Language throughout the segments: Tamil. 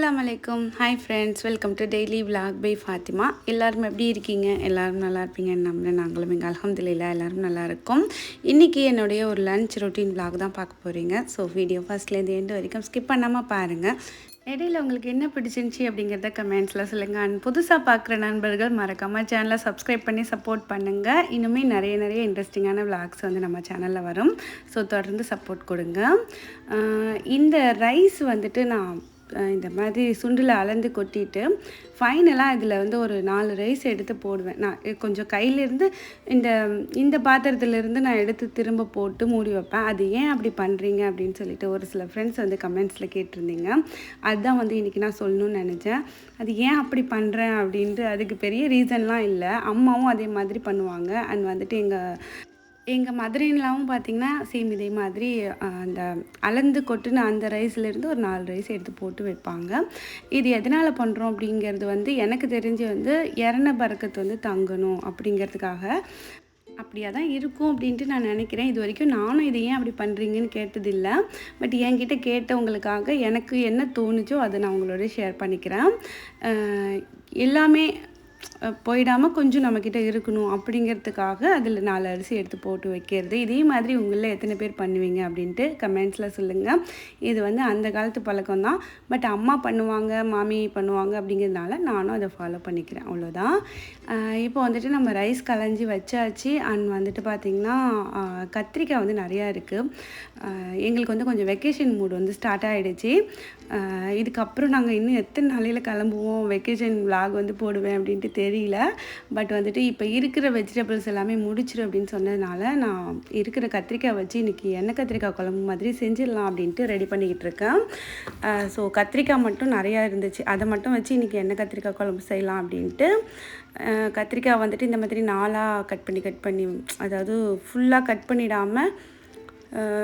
அஸ்லாம் வலைக்கம் hi friends welcome to daily vlog by Fathima எல்லோரும் எப்படி இருக்கீங்க? எல்லோரும் நல்லா இருப்பீங்கன்னு நம்புறேன். நாங்களும் எங்கள் அலமதுல்லா எல்லோரும் நல்லா இருக்கோம். இன்றைக்கி என்னுடைய ஒரு லன்ச் ரொட்டீன் vlog தான் பார்க்க போகிறீங்க ஸோ வீடியோ ஃபஸ்ட்லேருந்து எண்டு வரைக்கும் ஸ்கிப் பண்ணாமல் பாருங்கள் இடையில உங்களுக்கு என்ன பிடிச்சிருந்துச்சி அப்படிங்கிறத கமெண்ட்ஸில் சொல்லுங்கள் அண்ட் புதுசாக பார்க்குற நண்பர்கள் மறக்காமல் சேனலை சப்ஸ்கிரைப் பண்ணி சப்போர்ட் பண்ணுங்கள் இன்னுமே நிறைய நிறைய இன்ட்ரெஸ்டிங்கான விளாக்ஸ் வந்து நம்ம சேனலில் வரும். ஸோ தொடர்ந்து சப்போர்ட் கொடுங்க. இந்த ரைஸ் வந்துட்டு நான் இந்த மாதிரி சுண்டில் அளந்து கொட்டிட்டு ஃபைனலாக இதில் வந்து ஒரு நாலு ரைஸ் எடுத்து போடுவேன். நான் கொஞ்சம் கையிலேருந்து இந்த இந்த பாத்திரத்துலேருந்து நான் எடுத்து திரும்ப போட்டு மூடி வைப்பேன். அது ஏன் அப்படி பண்ணுறீங்க அப்படின்னு சொல்லிட்டு ஒரு சில ஃப்ரெண்ட்ஸ் வந்து கமெண்ட்ஸில் கேட்டிருந்தீங்க. அதுதான் வந்து இன்றைக்கி நான் சொல்லணும்னு நினச்சேன். அது ஏன் அப்படி பண்ணுறேன் அப்படின்ட்டு அதுக்கு பெரிய ரீசன்லாம் இல்லை. அம்மாவும் அதே மாதிரி பண்ணுவாங்க. அண்ட் வந்துட்டு எங்கள் எங்கள் மதுரையிலாவும் பார்த்தீங்கன்னா சேம் இதே மாதிரி அந்த அளந்து கொட்டுன அந்த ரைஸ்லேருந்து ஒரு நாலு ரைஸ் எடுத்து போட்டு வைப்பாங்க. இது எதனால் பண்ணுறோம் அப்படிங்கிறது வந்து எனக்கு தெரிஞ்சு வந்து இறன பறக்கத்து வந்து தங்கணும் அப்படிங்கிறதுக்காக. அப்படியா தான் இருக்கும் அப்படின்ட்டு நான் நினைக்கிறேன். இது வரைக்கும் நானும் இதை ஏன் அப்படி பண்ணுறீங்கன்னு கேட்டதில்லை. பட் என்கிட்ட கேட்டவங்களுக்காக எனக்கு என்ன தோணுச்சோ அதை நான் உங்களோட ஷேர் பண்ணிக்கிறேன். எல்லாமே போயிடாமல் கொஞ்சம் நம்மக்கிட்ட இருக்கணும் அப்படிங்கிறதுக்காக அதில் நாலு அரிசி எடுத்து போட்டு வைக்கிறது. இதே மாதிரி உங்களில் எத்தனை பேர் பண்ணுவீங்க அப்படின்ட்டு கமெண்ட்ஸில் சொல்லுங்கள் இது வந்து அந்த காலத்து பழக்கம் தான். பட் அம்மா பண்ணுவாங்க மாமி பண்ணுவாங்க அப்படிங்கிறதுனால நானும் அதை ஃபாலோ பண்ணிக்கிறேன். அவ்வளோதான் இப்போ வந்துட்டு நம்ம ரைஸ் கலைஞ்சி வச்சாச்சு. அண்ட் வந்துட்டு பார்த்திங்கன்னா கத்திரிக்காய் வந்து நிறையா இருக்குது எங்களுக்கு வந்து கொஞ்சம் வெக்கேஷன் மூட் வந்து ஸ்டார்ட் ஆகிடுச்சு இதுக்கப்புறம் நாங்கள் இன்னும் எத்தனை நாளையில் கிளம்புவோம் வெக்கேஷன் vlog வந்து போடுவேன் அப்படின்ட்டு தெரியல. பட் வந்துட்டு இப்போ இருக்கிற வெஜிடபிள்ஸ் எல்லாமே முடிச்சிடும் அப்படின்னு சொன்னதுனால நான் இருக்கிற கத்திரிக்காய் வச்சு இன்றைக்கி எண்ணெய் கத்திரிக்காய் குழம்பு மாதிரி செஞ்சிடலாம் அப்படின்ட்டு ரெடி பண்ணிக்கிட்டு இருக்கேன். ஸோ கத்திரிக்காய் மட்டும் நிறையா இருந்துச்சு. அதை மட்டும் வச்சு இன்றைக்கி எண்ணெய் கத்திரிக்காய் குழம்பு செய்யலாம் அப்படின்ட்டு. கத்திரிக்காய் வந்துட்டு இந்த மாதிரி நாளாக கட் பண்ணி கட் பண்ணி அதாவது ஃபுல்லாக கட் பண்ணிடாமல்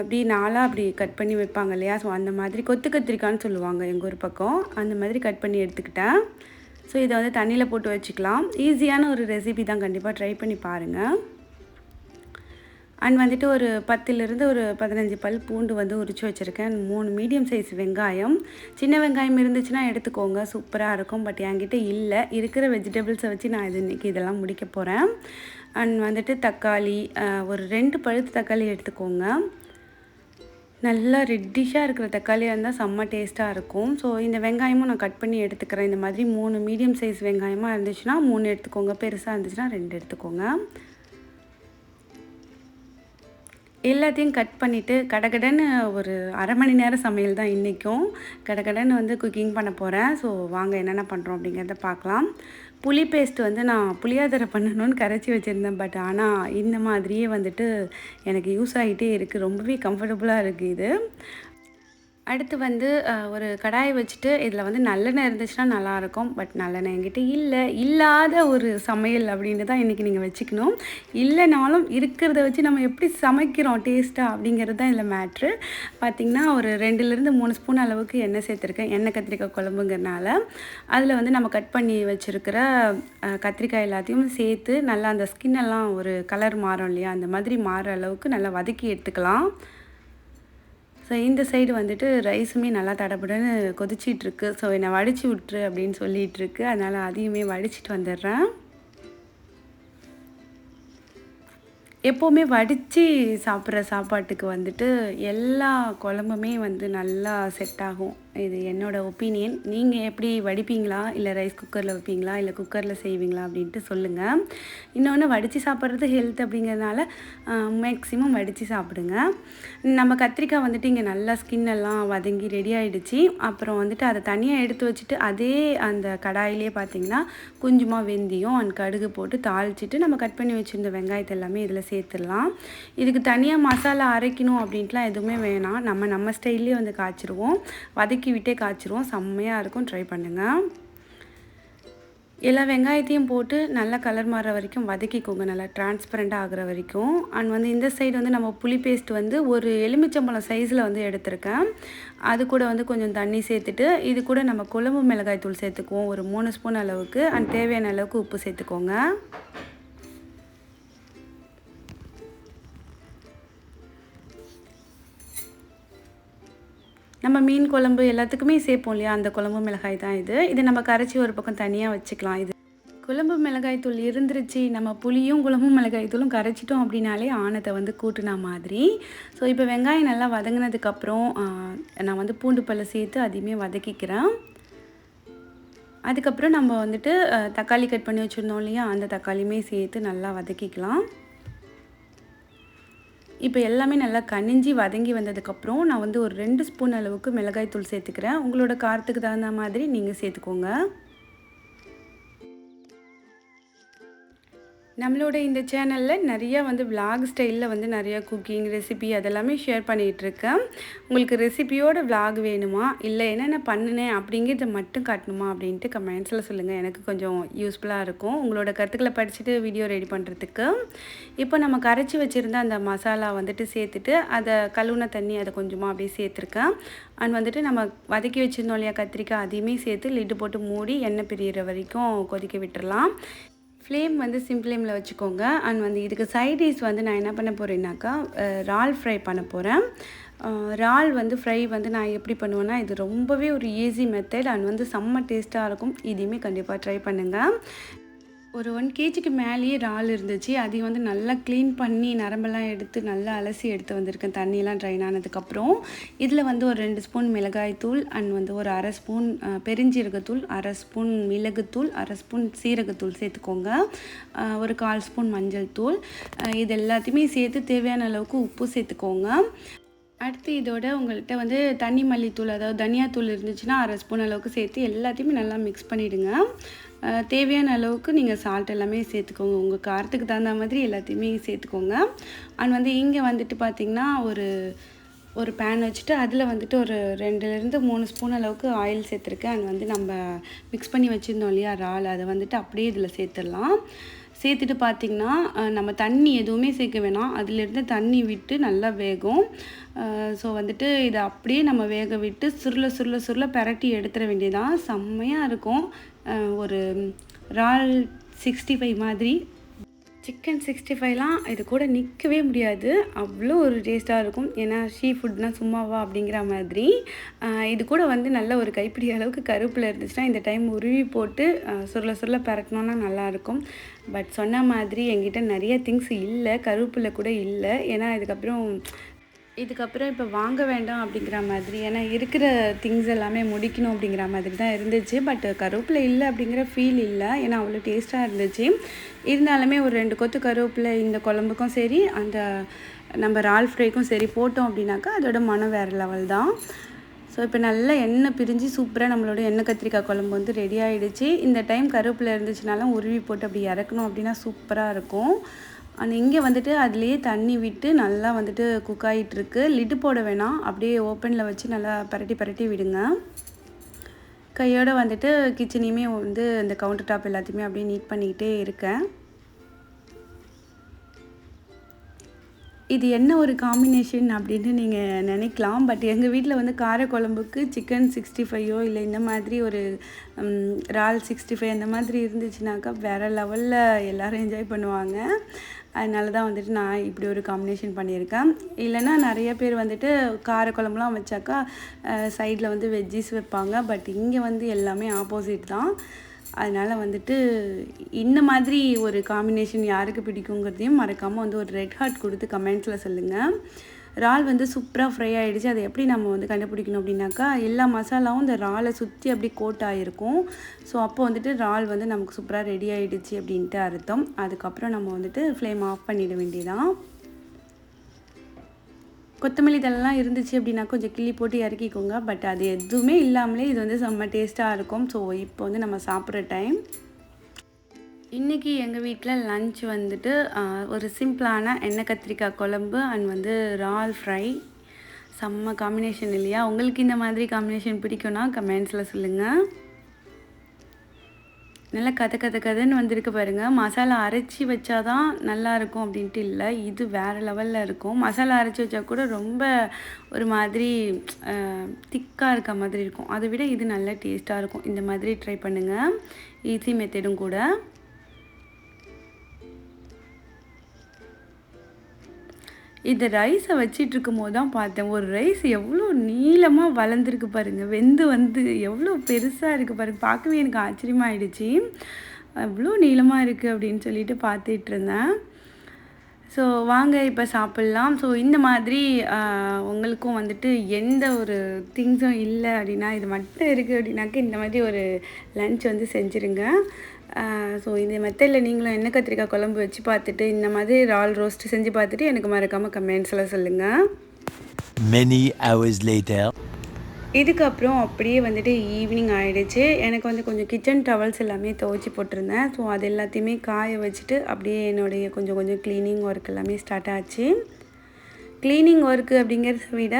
அப்படி நாளாக அப்படி கட் பண்ணி வைப்பாங்க இல்லையா? ஸோ அந்த மாதிரி கொத்து கத்திரிக்காய்னு சொல்லுவாங்க எங்கள் ஊர் பக்கம். அந்த மாதிரி கட் பண்ணி எடுத்துக்கிட்டேன். ஸோ இதை வந்து தண்ணியில் போட்டு வச்சுக்கலாம். ஈஸியான ஒரு ரெசிபி தான் கண்டிப்பாக ட்ரை பண்ணி பாருங்கள் அண்ட் வந்துட்டு ஒரு பத்துலேருந்து ஒரு பதினஞ்சு பல் பூண்டு வந்து உரிச்சு வச்சுருக்கேன். மூணு மீடியம் சைஸ் வெங்காயம். சின்ன வெங்காயம் இருந்துச்சுன்னா எடுத்துக்கோங்க. சூப்பராக இருக்கும். பட் என்கிட்ட இல்லை. இருக்கிற வெஜிடபிள்ஸை வச்சு நான் இது இன்றைக்கி இதெல்லாம் முடிக்க போகிறேன் அண்ட் வந்துட்டு தக்காளி ஒரு ரெண்டு பழுத்து தக்காளி எடுத்துக்கோங்க. நல்லா ரெட்டிஷாக இருக்கிற தக்காளியாக இருந்தால் செம்ம டேஸ்ட்டாக இருக்கும். ஸோ இந்த வெங்காயமும் நான் கட் பண்ணி எடுத்துக்கிறேன். இந்த மாதிரி மூணு மீடியம் சைஸ் வெங்காயமாக இருந்துச்சுன்னா மூணு எடுத்துக்கோங்க. பெருசாக இருந்துச்சுன்னா ரெண்டு எடுத்துக்கோங்க. எல்லாத்தையும் கட் பண்ணிவிட்டு கடகடன்னு ஒரு அரை மணி நேரம் சமையல் தான் இன்றைக்கும் கடகடன்னு வந்து குக்கிங் பண்ண போகிறேன் ஸோ வாங்க என்னென்ன பண்ணுறோம் அப்படிங்கிறத பார்க்கலாம். புளி பேஸ்ட் வந்து நான் புளியாதரை பண்ணணும்னு கரைச்சி வச்சுருந்தேன். பட் ஆனால் இந்த மாதிரியே வந்துட்டு எனக்கு யூஸ் ஆகிட்டே இருக்குது ரொம்பவே கம்ஃபர்டபுளாக இருக்குது இது. அடுத்து வந்து ஒரு கடாயை வச்சுட்டு இதில் வந்து நல்லெண்ணெய் இருந்துச்சுன்னா நல்லாயிருக்கும். பட் நல்லெண்ணெய் என்கிட்ட இல்லை. இல்லாத ஒரு சமையல் அப்படின்னு தான் இன்றைக்கி நீங்கள் வச்சுக்கணும். இல்லைனாலும் இருக்கிறத வச்சு நம்ம எப்படி சமைக்கிறோம் டேஸ்ட்டாக அப்படிங்கிறது தான் இதில் மேட்ரு. பார்த்திங்கன்னா ஒரு ரெண்டுலேருந்து மூணு ஸ்பூன் அளவுக்கு எண்ணெய் சேர்த்துருக்கேன். எண்ணெய் கத்திரிக்காய் குழம்புங்கிறனால. அதில் வந்து நம்ம கட் பண்ணி வச்சுருக்கிற கத்திரிக்காய் எல்லாத்தையும் சேர்த்து நல்லா அந்த ஸ்கின் எல்லாம் ஒரு கலர் மாறும் இல்லையா? அந்த மாதிரி மாறுற அளவுக்கு நல்லா வதக்கி எடுத்துக்கலாம். ஸோ இந்த சைடு வந்துட்டு ரைஸுமே நல்லா தடபுடன்னு கொதிச்சிட்ருக்கு. ஸோ என்னை வடிச்சு விட்ரு அப்படின்னு சொல்லிகிட்ருக்கு அதனால் அதையுமே வடிச்சிட்டு வந்துடுறேன். எப்போவுமே வடித்து சாப்பிட்ற சாப்பாட்டுக்கு வந்துட்டு எல்லா குழம்புமே வந்து நல்லா செட் ஆகும். இது என்னோடய ஒப்பீனியன். நீங்கள் எப்படி வடிப்பீங்களா? இல்லை ரைஸ் குக்கரில் வைப்பீங்களா? இல்லை குக்கரில் செய்வீங்களா? அப்படின்ட்டு சொல்லுங்கள் இன்னொன்று வடித்து சாப்பிட்றது ஹெல்த் அப்படிங்கிறதுனால மேக்ஸிமம் வடித்து சாப்பிடுங்க. நம்ம கத்திரிக்காய் வந்துட்டு இங்கே நல்லா ஸ்கின் எல்லாம் வதங்கி ரெடி ஆகிடுச்சு அப்புறம் வந்துட்டு அதை தனியாக எடுத்து வச்சுட்டு அதே அந்த கடாயிலே பார்த்தீங்கன்னா கொஞ்சமாக வெந்தயம் அண்ட் கடுகு போட்டு தாளிச்சிட்டு நம்ம கட் பண்ணி வச்சுருந்த வெங்காயத்தை எல்லாமே இதில் சேர்த்துடலாம். இதுக்கு தனியாக மசாலா அரைக்கணும் அப்படின்ட்டுலாம் எதுவுமே வேணாம். நம்ம நம்ம ஸ்டைல்லே வந்து காய்ச்சிருவோம். வதக்கி விட்டே காய்ச்சிருவோம். செம்மையாக இருக்கும். ட்ரை பண்ணுங்கள் எல்லா வெங்காயத்தையும் போட்டு நல்லா கலர் மாறுற வரைக்கும் வதக்கிக்கோங்க. நல்லா டிரான்ஸ்பரண்ட்டாக ஆகுற வரைக்கும். அண்ட் வந்து இந்த சைடு வந்து நம்ம புளி பேஸ்ட் வந்து ஒரு எலுமிச்சம்பழம் சைஸில் வந்து எடுத்திருக்கேன். அது கூட வந்து கொஞ்சம் தண்ணி சேர்த்துட்டு இது கூட நம்ம குழம்பு மிளகாய் தூள் சேர்த்துக்குவோம். ஒரு மூணு ஸ்பூன் அளவுக்கு. அண்ட் தேவையான அளவுக்கு உப்பு சேர்த்துக்கோங்க. நம்ம மீன் குழம்பு எல்லாத்துக்குமே சேர்ப்போம் இல்லையா? அந்த குழம்பு மிளகாய் தான் இது. இது நம்ம கரைச்சி ஒரு பக்கம் தனியாக வச்சுக்கலாம். இது குழம்பு மிளகாய் தூள் இருந்துருச்சு. நம்ம புளியும் குழம்பும் மிளகாய் தூளும் கரைச்சிட்டோம் அப்படின்னாலே ஆனத்தை வந்து கூட்டினா மாதிரி. ஸோ இப்போ வெங்காயம் நல்லா வதங்கினதுக்கப்புறம் நான் வந்து பூண்டு பல்ல சேர்த்து அதையுமே வதக்கிக்கிறேன். அதுக்கப்புறம் நம்ம வந்துட்டு தக்காளி கட் பண்ணி வச்சுருந்தோம் இல்லையா? அந்த தக்காளியுமே சேர்த்து நல்லா வதக்கிக்கலாம். இப்போ எல்லாமே நல்லா கனிஞ்சி வதங்கி வந்ததுக்கப்புறம் நான் வந்து ஒரு ரெண்டு ஸ்பூன் அளவுக்கு மிளகாய் தூள் சேர்த்துக்கிறேன். உங்களோட காரத்துக்கு தகுந்த மாதிரி நீங்கள் சேர்த்துக்கோங்க. நம்மளோட இந்த சேனலில் நிறையா வந்து vlog ஸ்டைலில் வந்து நிறையா குக்கிங் ரெசிபி அதெல்லாமே ஷேர் பண்ணிகிட்ருக்கேன் உங்களுக்கு ரெசிபியோட vlog வேணுமா? இல்லை என்னென்ன பண்ணினேன் அப்படிங்கிறத மட்டும் காட்டணுமா அப்படின்ட்டு கமெண்ட்ஸில் சொல்லுங்கள் எனக்கு கொஞ்சம் யூஸ்ஃபுல்லாக இருக்கும். உங்களோட கருத்துக்களை படிச்சுட்டு வீடியோ ரெடி பண்ணுறதுக்கு இப்போ நம்ம கரைச்சி வச்சுருந்த அந்த மசாலா வந்துட்டு சேர்த்துட்டு அதை கழுவுன தண்ணி அதை கொஞ்சமாக அப்படியே சேர்த்துருக்கேன். அண்ட் வந்துட்டு நம்ம வதக்கி வச்சுருந்தோம் இல்லையா கத்திரிக்காய் அதையுமே சேர்த்து லிட்டு போட்டு மூடி எண்ணெய் பிரியிற வரைக்கும் கொதிக்க விட்டுறலாம். ஃப்ளேம் வந்து சிம் ஃப்ளேமில் வச்சுக்கோங்க. அண்ட் வந்து இதுக்கு சைட் டிஷ் வந்து நான் என்ன பண்ண போகிறேன்னாக்கா ரால் இறால் ஃப்ரை பண்ண போகிறேன் இறால் வந்து ஃப்ரை வந்து நான் எப்படி பண்ணுவேன்னா இது ரொம்பவே ஒரு ஈஸி மெத்தட் அண்ட் வந்து செம்ம டேஸ்ட்டாக இருக்கும். இதையுமே கண்டிப்பாக ட்ரை பண்ணுங்கள் ஒரு ஒன் கேஜிக்கு மேலேயே இறால் இருந்துச்சு. அதையும் வந்து நல்லா க்ளீன் பண்ணி நரம்பெல்லாம் எடுத்து நல்லா அலசி எடுத்து வந்திருக்கேன். தண்ணியெல்லாம் ட்ரைன் ஆனதுக்கப்புறம். இதில் வந்து ஒரு ரெண்டு ஸ்பூன் மிளகாய் தூள் அண்ட் வந்து ஒரு அரை ஸ்பூன் பெருஞ்சீரகத்தூள் அரை ஸ்பூன் மிளகுத்தூள் அரை ஸ்பூன் சீரகத்தூள் சேர்த்துக்கோங்க. ஒரு கால் ஸ்பூன் மஞ்சள் தூள். இது எல்லாத்தையுமே சேர்த்து தேவையான அளவுக்கு உப்பு சேர்த்துக்கோங்க. அடுத்து இதோட உங்கள்கிட்ட வந்து தண்ணி மல்லித்தூள் அதாவது தனியாத்தூள் இருந்துச்சுன்னா அரை ஸ்பூன் அளவுக்கு சேர்த்து எல்லாத்தையுமே நல்லா மிக்ஸ் பண்ணிவிடுங்க தேவையான அளவுக்கு நீங்கள் சால்ட் எல்லாமே சேர்த்துக்கோங்க. உங்கள் காரத்துக்கு தகுந்த மாதிரி எல்லாத்தையுமே சேர்த்துக்கோங்க. அண்ட் வந்து இங்கே வந்துட்டு பார்த்திங்கன்னா ஒரு ஒரு பேன் வச்சுட்டு அதில் வந்துட்டு ஒரு ரெண்டுலேருந்து மூணு ஸ்பூன் அளவுக்கு ஆயில் சேர்த்துருக்கேன். அண்ட் வந்து நம்ம மிக்ஸ் பண்ணி வச்சுருந்தோம் இல்லையா இறால் அதை வந்துட்டு அப்படியே இதில் சேர்த்துடலாம். சேர்த்துட்டு பார்த்திங்கன்னா நம்ம தண்ணி எதுவுமே சேர்க்க வேணாம். அதிலிருந்து தண்ணி விட்டு நல்லா வேகும். ஸோ வந்துட்டு இதை அப்படியே நம்ம வேக விட்டு சுருள சுருள சுருள பிரட்டி எடுத்துட வேண்டியதான் செம்மையாக இருக்கும். ஒரு இறால் சிக்ஸ்டி ஃபைவ் மாதிரி. சிக்கன் சிக்ஸ்டி ஃபைவ்லாம் இது கூட நிற்கவே முடியாது. அவ்வளோ ஒரு டேஸ்ட்டாக இருக்கும். ஏன்னா ஷீ ஃபுட்னால் சும்மாவா அப்படிங்கிற மாதிரி. இது கூட வந்து நல்ல ஒரு கைப்பிடி அளவுக்கு கருப்பில் இருந்துச்சுன்னா இந்த டைம் உருவி போட்டு சுருள சுருள பறக்கணுன்னா நல்லாயிருக்கும் பட் சொன்ன மாதிரி எங்கிட்ட நிறைய திங்ஸ் இல்லை. கருப்பில் கூட இல்லை. ஏன்னா இதுக்கப்புறம் இதுக்கப்புறம் இப்போ வாங்க வேண்டாம் அப்படிங்கிற மாதிரி ஏன்னா இருக்கிற திங்ஸ் எல்லாமே முடிக்கணும் அப்படிங்கிற மாதிரி தான் இருந்துச்சு. பட் கருவேப்பிலை இல்லை அப்படிங்கிற ஃபீல் இல்லை. ஏன்னா அவ்வளோ டேஸ்ட்டாக இருந்துச்சு. இருந்தாலுமே ஒரு ரெண்டு கொத்து கருவேப்பிலை இந்த குழம்புக்கும் சரி அந்த நம்ம ரால் ஃப்ரைக்கும் சரி போட்டோம் அப்படின்னாக்கா அதோட மனம் வேறு லெவல் தான். ஸோ இப்போ நல்லா எண்ணெய் பிரிஞ்சு சூப்பராக நம்மளோட எண்ணெய் கத்திரிக்காய் குழம்பு வந்து ரெடி ஆகிடுச்சு இந்த டைம் கருவேப்பிலை இருந்துச்சுனாலும் உருவி போட்டு அப்படி இறக்கணும் அப்படின்னா சூப்பராக இருக்கும். அண்ட் இங்கே வந்துட்டு அதுலேயே தண்ணி விட்டு நல்லா வந்துட்டு குக் ஆகிட்டுருக்கு லிட்டு போட வேணாம். அப்படியே ஓப்பனில் வச்சு நல்லா பரட்டி பரட்டி விடுங்க. கையோடு வந்துட்டு கிச்சனையுமே வந்து இந்த கவுண்டர் டாப் எல்லாத்தையுமே அப்படியே நீட் பண்ணிக்கிட்டே இருக்கேன். இது என்ன ஒரு காம்பினேஷன் அப்படின்னு நீங்கள் நினைக்கலாம். பட் எங்கள் வீட்டில் வந்து காரக்குழம்புக்கு சிக்கன் சிக்ஸ்டி ஃபைவோ இல்லை இந்த மாதிரி ஒரு ரால் இறால் சிக்ஸ்டி ஃபைவ் அந்த மாதிரி இருந்துச்சுனாக்கா வேறு லெவலில் எல்லோரும் என்ஜாய் பண்ணுவாங்க. அதனால தான் வந்துட்டு நான் இப்படி ஒரு காம்பினேஷன் பண்ணியிருக்கேன். இல்லைன்னா நிறைய பேர் வந்துட்டு காரக்குழம்புலாம் வச்சாக்கா சைடில் வந்து வெஜ்ஜீஸ் வைப்பாங்க. பட் இங்கே வந்து எல்லாமே ஆப்போசிட் தான். அதனால் வந்துட்டு இந்த மாதிரி ஒரு காம்பினேஷன் யாருக்கு பிடிக்குங்கிறதையும் மறக்காமல் வந்து ஒரு ரெட் ஹார்ட் கொடுத்து கமெண்ட்ஸில் சொல்லுங்கள் இறால் வந்து சூப்பராக ஃப்ரை ஆகிடுச்சு அதை எப்படி நம்ம வந்து கண்டுபிடிக்கணும் அப்படின்னாக்கா எல்லா மசாலாவும் இந்த இறாலை சுற்றி அப்படி கோட் ஆகிருக்கும் ஸோ அப்போ வந்துட்டு இறால் வந்து நமக்கு சூப்பராக ரெடி ஆகிடுச்சு அப்படின்ட்டு அர்த்தம். அதுக்கப்புறம் நம்ம வந்துட்டு ஃப்ளேம் ஆஃப் பண்ணிட வேண்டியதான் கொத்தமல்லி தழலாம் இருந்துச்சு அப்படின்னா கொஞ்சம் கிள்ளி போட்டு இறக்கிக்கோங்க. பட் அது எதுவுமே இல்லாமலே இது வந்து செம்ம டேஸ்ட்டாக இருக்கும். ஸோ இப்போ வந்து நம்ம சாப்பிட்ற டைம் இன்றைக்கி எங்கள் வீட்டில் லஞ்ச் வந்துட்டு ஒரு சிம்பிளான எண்ணெய் கத்திரிக்காய் குழம்பு அண்ட் வந்து இறால் ஃப்ரை செம்ம காம்பினேஷன் இல்லையா? உங்களுக்கு இந்த மாதிரி காம்பினேஷன் பிடிக்கும்னா கமெண்ட்ஸில் சொல்லுங்கள் நல்லா கத கத கதன்னு வந்திருக்கு பாருங்கள் மசாலா அரைச்சி வச்சாதான் நல்லா இருக்கும் அப்படின்ட்டு இல்லை. இது வேறு லெவலில் இருக்கும். மசாலா அரைச்சி வச்சா கூட ரொம்ப ஒரு மாதிரி திக்காக இருக்க மாதிரி இருக்கும். அதை விட இது நல்ல டேஸ்ட்டாக இருக்கும். இந்த மாதிரி ட்ரை பண்ணுங்கள் ஈஸி மெத்தடும் கூட. இந்த ரைஸை வச்சிட்டு இருக்கும்போது தான் பார்த்தேன். ஒரு ரைஸ் எவ்வளோ நீளமாக வளர்ந்துருக்கு பாருங்கள் வெந்து வந்து எவ்வளோ பெருசாக இருக்குது பாருங்க. பார்க்கவே எனக்கு ஆச்சரியமாயிடுச்சு. எவ்வளோ நீளமாக இருக்குது அப்படின்னு சொல்லிட்டு பார்த்துட்டு இருந்தேன் ஸோ வாங்க இப்போ சாப்பிட்லாம். ஸோ இந்த மாதிரி உங்களுக்கும் வந்துட்டு எந்த ஒரு திங்ஸும் இல்லை அப்படின்னா இது மட்டும் இருக்குது அப்படின்னாக்க இந்த மாதிரி ஒரு லன்ச் வந்து செஞ்சுருங்க. ஸோ இந்த மெத்தடில் நீங்களும் எண்ணெய் கத்திரிக்காய் குழம்பு வச்சு பார்த்துட்டு இந்த மாதிரி ரால் ரோஸ்ட் செஞ்சு பார்த்துட்டு எனக்கு மறக்காமல் கமெண்ட்ஸில் சொல்லுங்கள் Many hours later. இதுக்கப்புறம் அப்படியே வந்துட்டு ஈவினிங் ஆயிடுச்சு. எனக்கு வந்து கொஞ்சம் கிச்சன் டவல்ஸ் எல்லாமே துவைச்சி போட்டிருந்தேன். ஸோ அது எல்லாத்தையுமே காய வச்சுட்டு அப்படியே என்னுடைய கொஞ்சம் கொஞ்சம் க்ளீனிங் ஒர்க் எல்லாமே ஸ்டார்ட் ஆச்சு. க்ளீனிங் ஒர்க்கு அப்படிங்கிறத விட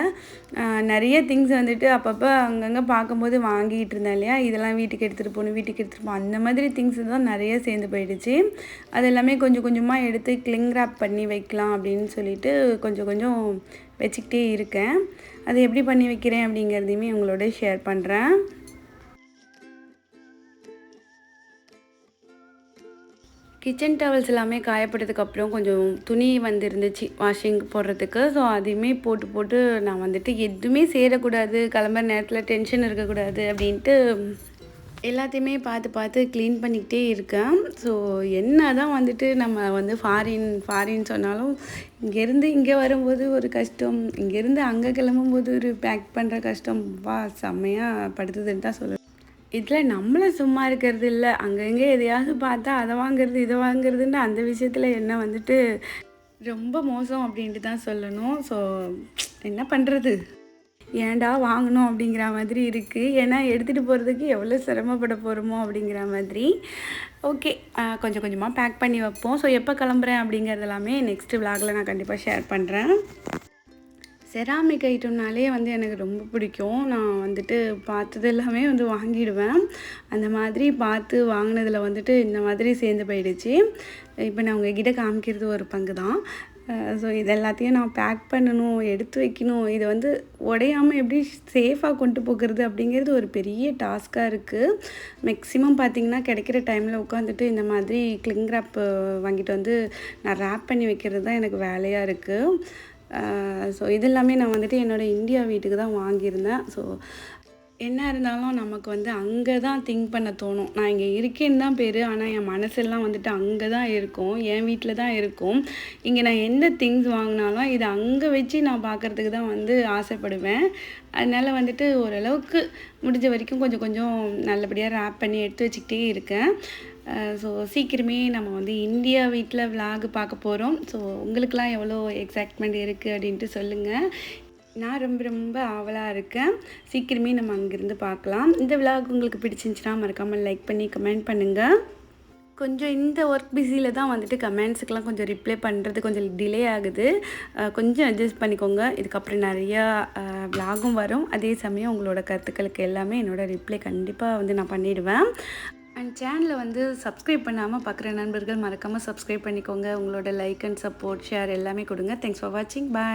நிறைய திங்ஸ் வந்துட்டு அப்பப்போ அங்கங்கே பார்க்கும்போது வாங்கிட்டு இருந்தேன் இல்லையா? இதெல்லாம் வீட்டுக்கு எடுத்துகிட்டு போகணும் வீட்டுக்கு எடுத்துகிட்டு போகணும் அந்த மாதிரி திங்ஸ் தான் நிறைய சேர்ந்து போயிடுச்சு. அது எல்லாமே கொஞ்சம் கொஞ்சமாக எடுத்து கிளிங் ரேப் பண்ணி வைக்கலாம் அப்படின்னு சொல்லிட்டு கொஞ்சம் கொஞ்சம் வச்சுக்கிட்டே இருக்கேன். அது எப்படி பண்ணி வைக்கிறேன் அப்படிங்கிறதையுமே உங்களோட ஷேர் பண்ணுறேன் கிச்சன் டவல்ஸ் எல்லாமே காயப்பட்டதுக்கப்புறம் கொஞ்சம் துணி வந்து இருந்துச்சு வாஷிங் போடுறதுக்கு. ஸோ அதையுமே போட்டு போட்டு நான் வந்துட்டு எதுவுமே சேரக்கூடாது கிளம்புற நேரத்தில் டென்ஷன் இருக்கக்கூடாது அப்படின்ட்டு எல்லாத்தையுமே பார்த்து பார்த்து க்ளீன் பண்ணிக்கிட்டே இருக்கேன். ஸோ என்ன தான் வந்துட்டு நம்ம வந்து ஃபாரின் ஃபாரின் சொன்னாலும் இங்கேருந்து இங்கே வரும்போது ஒரு கஷ்டம் இங்கேருந்து அங்கே கிளம்பும்போது ஒரு பேக் பண்ணுற கஷ்டம். வா செம்மையாக படுத்துதுன்னு தான் சொல்லுவேன். இதில் நம்மளை சும்மா இருக்கிறது இல்லை. அங்கங்கே எதையாவது பார்த்தா அதை வாங்குறது இதை வாங்குறதுன்னு அந்த விஷயத்தில் என்ன வந்துட்டு ரொம்ப மோசம் அப்படின்ட்டு தான் சொல்லணும். ஸோ என்ன பண்ணுறது ஏன்டா வாங்கணும் அப்படிங்கிற மாதிரி இருக்குது ஏன்னா எடுத்துகிட்டு போகிறதுக்கு எவ்வளோ சிரமப்பட போகிறோமோ அப்படிங்கிற மாதிரி. ஓகே கொஞ்சம் கொஞ்சமாக பேக் பண்ணி வைப்போம். ஸோ எப்போ கிளம்புறேன் அப்படிங்கிறது எல்லாமே விளாகில் நான் கண்டிப்பாக ஷேர் பண்ணுறேன் செராமிக் ஐட்டம்னாலே வந்து எனக்கு ரொம்ப பிடிக்கும். நான் வந்துட்டு பார்த்தது எல்லாமே வந்து வாங்கிடுவேன். அந்த மாதிரி பார்த்து வாங்கினதில் வந்துட்டு இந்த மாதிரி சேர்ந்து போயிடுச்சு. இப்போ நான் உங்ககிட்ட காமிக்கிறது ஒரு பங்கு தான். ஸோ இது எல்லாத்தையும் நான் பேக் பண்ணணும் எடுத்து வைக்கணும். இதை வந்து உடையாமல் எப்படி சேஃபாக கொண்டு போகிறது அப்படிங்கிறது ஒரு பெரிய டாஸ்க்காக இருக்குது மேக்ஸிமம் பார்த்திங்கன்னா கிடைக்கிற டைமில் உட்காந்துட்டு இந்த மாதிரி கிளிங் ரேப் வாங்கிட்டு வந்து நான் ரேப் பண்ணி வைக்கிறது தான் எனக்கு வேலையாக இருக்குது ஸோ இது எல்லாமே நான் வந்துட்டு என்னோடய இந்தியா வீட்டுக்கு தான் வாங்கியிருந்தேன். ஸோ என்ன இருந்தாலும் நமக்கு வந்து அங்கே தான் திங்க் பண்ண தோணும். நான் இங்கே இருக்கேன்னு தான் பேர் ஆனால் என் மனசெல்லாம் வந்துட்டு அங்கே தான் இருக்கும். என் வீட்டில் தான் இருக்கும். இங்கே நான் எந்த திங்ஸ் வாங்கினாலும் இதை அங்கே வச்சு நான் பார்க்குறதுக்கு தான் வந்து ஆசைப்படுவேன். அதனால் வந்துட்டு ஓரளவுக்கு முடிஞ்ச வரைக்கும் கொஞ்சம் கொஞ்சம் நல்லபடியாக ரேப் பண்ணி எடுத்து வச்சுக்கிட்டே இருக்கேன். ஸோ சீக்கிரமே நம்ம வந்து இந்தியா வீட்டில் விலாக் பார்க்க போகிறோம் ஸோ உங்களுக்கெலாம் எவ்வளோ எக்ஸைட்மெண்ட் இருக்குது அப்படின்ட்டு சொல்லுங்கள் நான் ரொம்ப ரொம்ப ஆவலாக இருக்கேன். சீக்கிரமே நம்ம அங்கேருந்து பார்க்கலாம். இந்த விலாக் உங்களுக்கு பிடிச்சிருந்துச்சுன்னா மறக்காமல் லைக் பண்ணி கமெண்ட் பண்ணுங்கள் கொஞ்சம் இந்த ஒர்க் பிஸியில் தான் வந்துட்டு கமெண்ட்ஸுக்கெலாம் கொஞ்சம் ரிப்ளை பண்ணுறது கொஞ்சம் டிலே ஆகுது. கொஞ்சம் அட்ஜஸ்ட் பண்ணிக்கோங்க. இதுக்கப்புறம் நிறையா விலாகும் வரும். அதே சமயம் உங்களோட கருத்துக்களுக்கு எல்லாமே என்னோடய ரிப்ளை கண்டிப்பாக வந்து நான் பண்ணிடுவேன். அண்ட் சேனலை வந்து சப்ஸ்கிரைப் பண்ணாமல் பார்க்குற நண்பர்கள் மறக்காமல் சப்ஸ்கிரைப் பண்ணிக்கோங்க. உங்களோட லைக் அண்ட் சப்போர்ட் ஷேர் எல்லாமே கொடுங்க. தேங்க்ஸ் ஃபார் வாட்சிங் பாய்